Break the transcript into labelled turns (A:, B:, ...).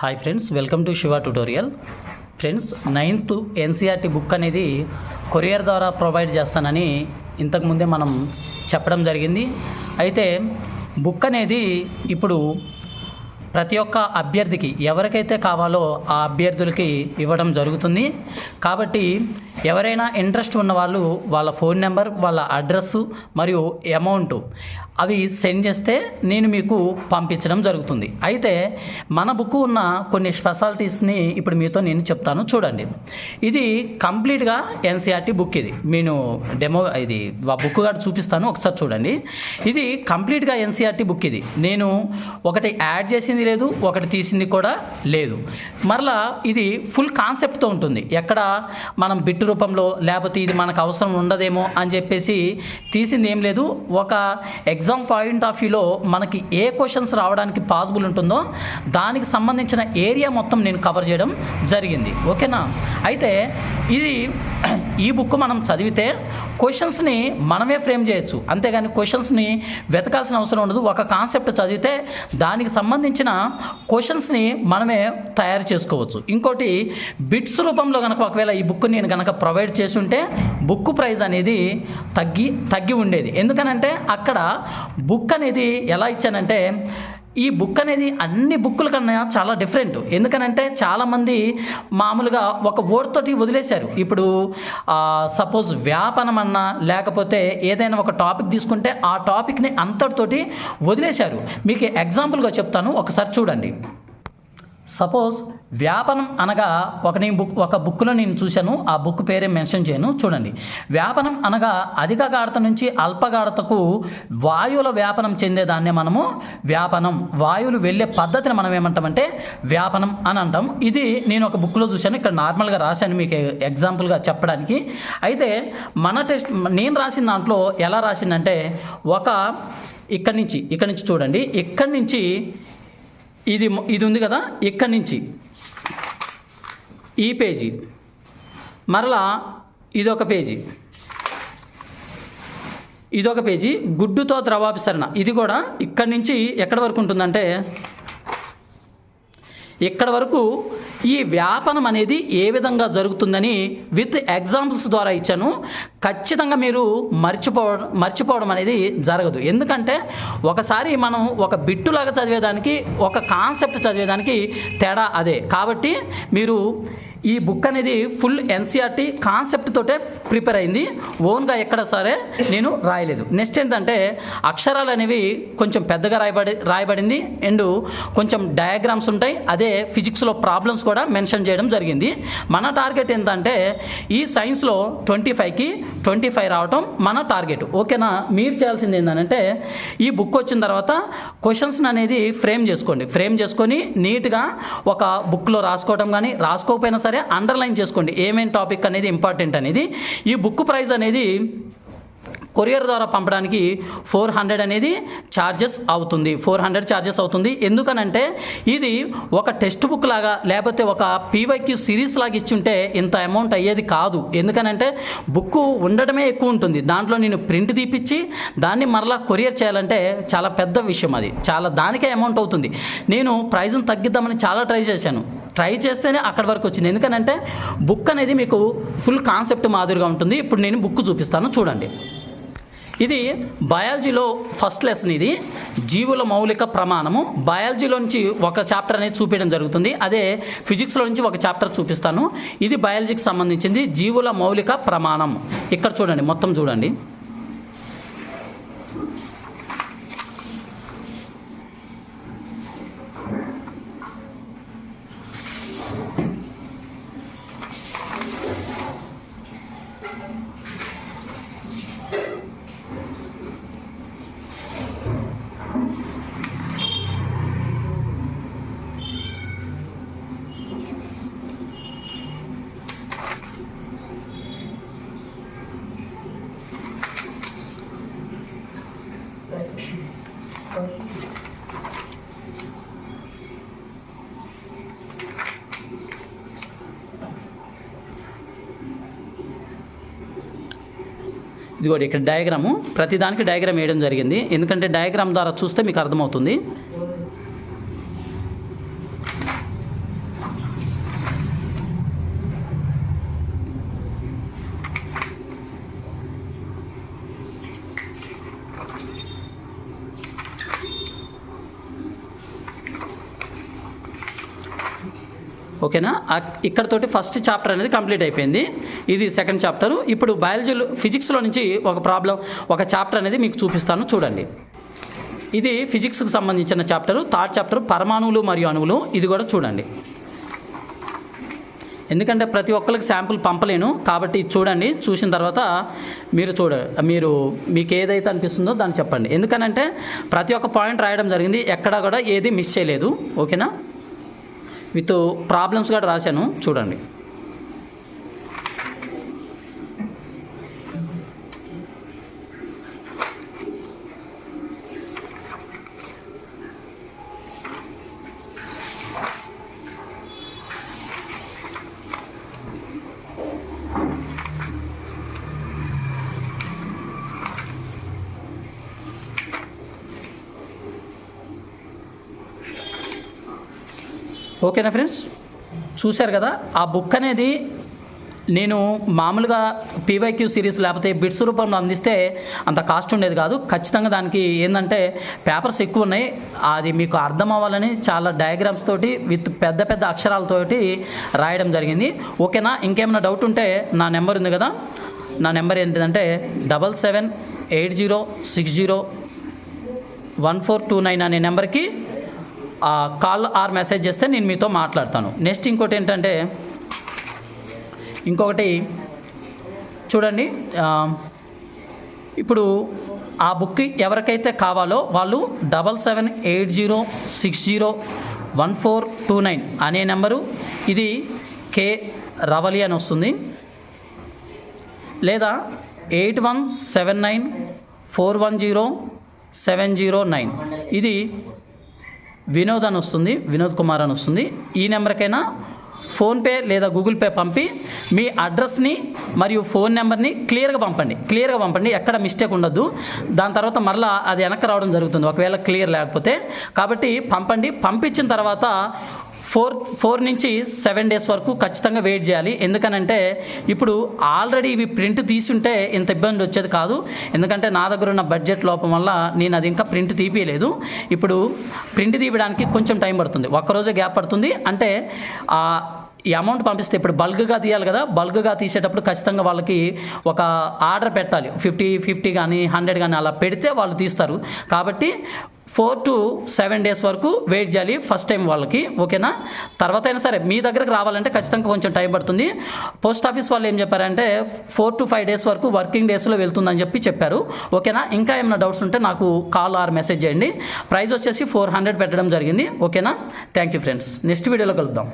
A: Hi friends welcome to Shiva tutorial friends ninth NCERT book అనేది courier ద్వారా provide చేస్తానని ఇంతకుముందే మనం చెప్పడం జరిగింది. అయితే బుక్ అనేది ఇప్పుడు ప్రతి ఒక్క అభ్యర్థికి ఎవరికైతే కావాలో ఆ అభ్యర్థులకి ఇవ్వడం జరుగుతుంది. కాబట్టి ఎవరైనా ఇంట్రెస్ట్ ఉన్న వాళ్ళు వాళ్ళ ఫోన్ నెంబర్ వాళ్ళ అడ్రస్సు మరియు అమౌంట్ అవి సెండ్ చేస్తే నేను మీకు పంపించడం జరుగుతుంది. అయితే మన బుక్ ఉన్న కొన్ని స్పెషాలిటీస్ని ఇప్పుడు మీతో నేను చెప్తాను చూడండి. ఇది కంప్లీట్గా ఎన్సీఆర్టీ బుక్ ఇది. నేను డెమో ఇది ఆ బుక్ గారు చూపిస్తాను ఒకసారి చూడండి. ఇది కంప్లీట్గా ఎన్సీఆర్టీ బుక్ ఇది. నేను ఒకటి యాడ్ చేసింది లేదు ఒకటి తీసింది కూడా లేదు. మరలా ఇది ఫుల్ కాన్సెప్ట్తో ఉంటుంది. ఎక్కడ మనం బిట్ రూపంలో లేకపోతే ఇది మనకు అవసరం ఉండదేమో అని చెప్పేసి తీసింది ఏం లేదు. ఒక ఎగ్జామ్ పాయింట్ ఆఫ్ వ్యూలో మనకి ఏ క్వశ్చన్స్ రావడానికి పాసిబుల్ ఉంటుందో దానికి సంబంధించిన ఏరియా మొత్తం నేను కవర్ చేయడం జరిగింది. ఓకేనా? అయితే ఇది ఈ బుక్ మనం చదివితే క్వశ్చన్స్ని మనమే ఫ్రేమ్ చేయొచ్చు. అంతేగాని క్వశ్చన్స్ని వెతకాల్సిన అవసరం ఉండదు. ఒక కాన్సెప్ట్ చదివితే దానికి సంబంధించిన క్వశ్చన్స్ని మనమే తయారు చేసుకోవచ్చు. ఇంకోటి బిట్స్ రూపంలో కనుక ఒకవేళ ఈ బుక్ నేను కనుక ప్రొవైడ్ చేసి ఉంటే బుక్ ప్రైజ్ అనేది తగ్గి తగ్గి ఉండేది. ఎందుకనంటే అక్కడ బుక్ అనేది ఎలా ఇచ్చానంటే ఈ బుక్ అనేది అన్ని బుక్కుల కన్నా చాలా డిఫరెంట్ ఎందుకనంటే చాలామంది మామూలుగా ఒక word తోటి వదిలేశారు. ఇప్పుడు సపోజ్ వ్యాపనం అన్నా లేకపోతే ఏదైనా ఒక టాపిక్ తీసుకుంటే ఆ టాపిక్ని అంతటితోటి వదిలేశారు. మీకు ఎగ్జాంపుల్గా చెప్తాను. ఒకసారి చూడండి. సపోజ్ వ్యాపనం అనగా ఒక నేను బుక్ ఒక బుక్లో నేను చూశాను ఆ బుక్ పేరే మెన్షన్ చేయను చూడండి. వ్యాపనం అనగా అధిక గాఢత నుంచి అల్పగాఢతకు వాయువుల వ్యాపనం చెందేదాన్నే మనము వ్యాపనం వాయువులు వెళ్ళే పద్ధతిని మనం ఏమంటామంటే వ్యాపనం అని అంటాం. ఇది నేను ఒక బుక్లో చూశాను ఇక్కడ నార్మల్గా రాశాను మీకు ఎగ్జాంపుల్గా చెప్పడానికి. అయితే మన టెస్ట్ నేను రాసిన దాంట్లో ఎలా రాసిందంటే ఒక ఇక్కడి నుంచి ఇక్కడి నుంచి చూడండి. ఇక్కడి నుంచి ఇది ఇది ఉంది కదా ఇక్కడి నుంచి. ఈ పేజీ. మరలా ఇదొక పేజీ. ఇదొక పేజీ. గుడ్డుతో ద్రవాభిసరణ. ఇది కూడా ఇక్కడి నుంచి ఎక్కడి వరకు ఉంటుందంటే ఇక్కడ వరకు ఈ వ్యాపనం అనేది ఏ విధంగా జరుగుతుందని విత్ ఎగ్జాంపుల్స్ ద్వారా ఇచ్చాను. ఖచ్చితంగా మీరు మర్చిపోవడం మర్చిపోవడం అనేది జరగదు. ఎందుకంటే ఒకసారి మనం ఒక బిట్టులాగా చదివేదానికి ఒక కాన్సెప్ట్ చదివేదానికి తేడా అదే. కాబట్టి మీరు ఈ బుక్ అనేది ఫుల్ ఎన్సీఆర్టీ కాన్సెప్ట్ తోటే ప్రిపేర్ అయింది. ఓన్గా ఎక్కడ సరే నేను రాయలేదు. నెక్స్ట్ ఏంటంటే అక్షరాలు అనేవి కొంచెం పెద్దగా రాయబడి రాయబడింది. అండ్ కొంచెం డయాగ్రామ్స్ ఉంటాయి. అదే ఫిజిక్స్లో ప్రాబ్లమ్స్ కూడా మెన్షన్ చేయడం జరిగింది. మన టార్గెట్ ఏంటంటే ఈ సైన్స్లో ట్వంటీ ఫైవ్కి ట్వంటీ ఫైవ్ రావటం మన టార్గెట్. ఓకేనా? మీరు చేయాల్సింది ఏంటంటే ఈ బుక్ వచ్చిన తర్వాత క్వశ్చన్స్ అనేది ఫ్రేమ్ చేసుకోండి. ఫ్రేమ్ చేసుకొని నీట్గా ఒక బుక్లో రాసుకోవడం కానీ రాసుకోకపోయినా సరే అండర్లైన్ చేసుకోండి. ఏమేం టాపిక్ అనేది ఇంపార్టెంట్ అనేది ఈ బుక్ ప్రైజ్ అనేది కొరియర్ ద్వారా పంపడానికి ఫోర్ హండ్రెడ్ అనేది ఛార్జెస్ అవుతుంది. ఫోర్ హండ్రెడ్ ఛార్జెస్ అవుతుంది. ఎందుకనంటే ఇది ఒక టెక్స్ట్ బుక్ లాగా లేకపోతే ఒక పీవైక్యూ సిరీస్ లాగా ఇచ్చుంటే ఇంత అమౌంట్ అయ్యేది కాదు. ఎందుకనంటే బుక్ ఉండటమే ఎక్కువ ఉంటుంది. దాంట్లో నేను ప్రింట్ తీపిచ్చి దాన్ని మరలా కొరియర్ చేయాలంటే చాలా పెద్ద విషయం అది. చాలా దానికే అమౌంట్ అవుతుంది. నేను ప్రైజ్ని తగ్గిద్దామని చాలా ట్రై చేశాను. ట్రై చేస్తేనే అక్కడి వరకు వచ్చింది. ఎందుకనంటే బుక్ అనేది మీకు ఫుల్ కాన్సెప్ట్ మాదిరిగా ఉంటుంది. ఇప్పుడు నేను బుక్ చూపిస్తాను. చూడండి. ఇది బయాలజీలో ఫస్ట్ లెసన్ ఇది. జీవుల మౌలిక ప్రమాణము. బయాలజీలో నుంచి ఒక చాప్టర్ అనేది చూపించడం జరుగుతుంది. అదే ఫిజిక్స్లో నుంచి ఒక చాప్టర్ చూపిస్తాను. ఇది బయాలజీకి సంబంధించింది జీవుల మౌలిక ప్రమాణం ఇక్కడ చూడండి మొత్తం చూడండి. ఇదిగోటి ఇక్కడ డయాగ్రాము ప్రతిదానికి డయాగ్రామ్ వేయడం జరిగింది. ఎందుకంటే డయాగ్రామ్ ద్వారా చూస్తే మీకు అర్థమవుతుంది. ఓకేనా? ఇక్కడతోటి ఫస్ట్ చాప్టర్ అనేది కంప్లీట్ అయిపోయింది. ఇది సెకండ్ చాప్టర్. ఇప్పుడు బయాలజీలో ఫిజిక్స్లో నుంచి ఒక ప్రాబ్లం ఒక చాప్టర్ అనేది మీకు చూపిస్తాను. చూడండి. ఇది ఫిజిక్స్కి సంబంధించిన చాప్టర్. థర్డ్ చాప్టర్ పరమాణువులు మరియు అణువులు. ఇది కూడా చూడండి. ఎందుకంటే ప్రతి ఒక్కరికి శాంపుల్ పంపలేను. కాబట్టి ఇది చూడండి. చూసిన తర్వాత మీరు చూడ మీరు మీకు ఏదైతే అనిపిస్తుందో దాన్ని చెప్పండి. ఎందుకనంటే ప్రతి ఒక్క పాయింట్ రాయడం జరిగింది. ఎక్కడా కూడా ఏది మిస్ చేయలేదు. ఓకేనా? విత్ ప్రాబ్లమ్స్ కూడా రాశాను. చూడండి. ఓకేనా ఫ్రెండ్స్? చూశారు కదా ఆ బుక్ అనేది నేను మామూలుగా పీవైక్యూ సిరీస్ లేకపోతే బిట్స్ రూపంలో అందిస్తే అంత కాస్ట్ ఉండేది కాదు. ఖచ్చితంగా దానికి ఏంటంటే పేపర్స్ ఎక్కువ ఉన్నాయి. అది మీకు అర్థం అవ్వాలని చాలా డయాగ్రామ్స్ తోటి విత్ పెద్ద పెద్ద అక్షరాలతోటి రాయడం జరిగింది. ఓకేనా? ఇంకేమైనా డౌట్ ఉంటే నా నెంబర్ ఉంది కదా. నా నెంబర్ ఏంటిదంటే double seven eight zero six zero one four two nine అనే నెంబర్కి కాల్ ఆర్ మెసేజ్ చేస్తే నేను మీతో మాట్లాడతాను. నెక్స్ట్ ఇంకోటి ఏంటంటే ఇంకొకటి చూడండి ఇప్పుడు ఆ బుక్ ఎవరికైతే కావాలో వాళ్ళు double seven eight zero six zero one four two nine అనే నెంబరు ఇది కే రవలి అని వస్తుంది. లేదా eight one seven nine four one zero seven zero nine. ఇది వినోద్ అని వస్తుంది వినోద్ కుమార్ అని వస్తుంది. ఈ నెంబర్కైనా ఫోన్పే లేదా గూగుల్ పే పంపి మీ అడ్రస్ని మరియు ఫోన్ నెంబర్ని క్లియర్గా పంపండి. క్లియర్గా పంపండి ఎక్కడ మిస్టేక్ ఉండొద్దు. దాని తర్వాత మరలా అది వెనక్కి రావడం జరుగుతుంది. ఒకవేళ క్లియర్ లేకపోతే. కాబట్టి పంపండి. పంపించిన తర్వాత ఫోర్ ఫోర్ నుంచి సెవెన్ డేస్ వరకు ఖచ్చితంగా వెయిట్ చేయాలి. ఎందుకనంటే ఇప్పుడు ఆల్రెడీ ఇవి ప్రింట్ తీసుంటే ఇంత ఇబ్బంది వచ్చేది కాదు. ఎందుకంటే నా దగ్గర ఉన్న బడ్జెట్ లోపం వల్ల నేను అది ఇంకా ప్రింట్ తీపియలేదు. ఇప్పుడు ప్రింట్ తీయడానికి కొంచెం టైం పడుతుంది. ఒక్కరోజే గ్యాప్ పడుతుంది. అంటే ఈ అమౌంట్ పంపిస్తే ఇప్పుడు బల్క్గా తీయాలి కదా బల్క్గా తీసేటప్పుడు ఖచ్చితంగా వాళ్ళకి ఒక ఆర్డర్ పెట్టాలి. ఫిఫ్టీ ఫిఫ్టీ కానీ హండ్రెడ్ కానీ అలా పెడితే వాళ్ళు తీస్తారు. కాబట్టి ఫోర్ టు సెవెన్ డేస్ వరకు వెయిట్ చేయాలి ఫస్ట్ టైం వాళ్ళకి ఓకేనా? తర్వాత అయినా సరే మీ దగ్గరకు రావాలంటే ఖచ్చితంగా కొంచెం టైం పడుతుంది. పోస్ట్ ఆఫీస్ వాళ్ళు ఏం చెప్పారంటే ఫోర్ టు ఫైవ్ డేస్ వరకు వర్కింగ్ డేస్లో వెళ్తుందని చెప్పి చెప్పారు. ఓకేనా? ఇంకా ఏమైనా డౌట్స్ ఉంటే నాకు కాల్ ఆర్ మెసేజ్ చేయండి. ప్రైస్ వచ్చేసి ఫోర్ హండ్రెడ్ పెట్టడం జరిగింది. ఓకేనా? థ్యాంక్ యూ ఫ్రెండ్స్ నెక్స్ట్ వీడియోలో కలుద్దాం.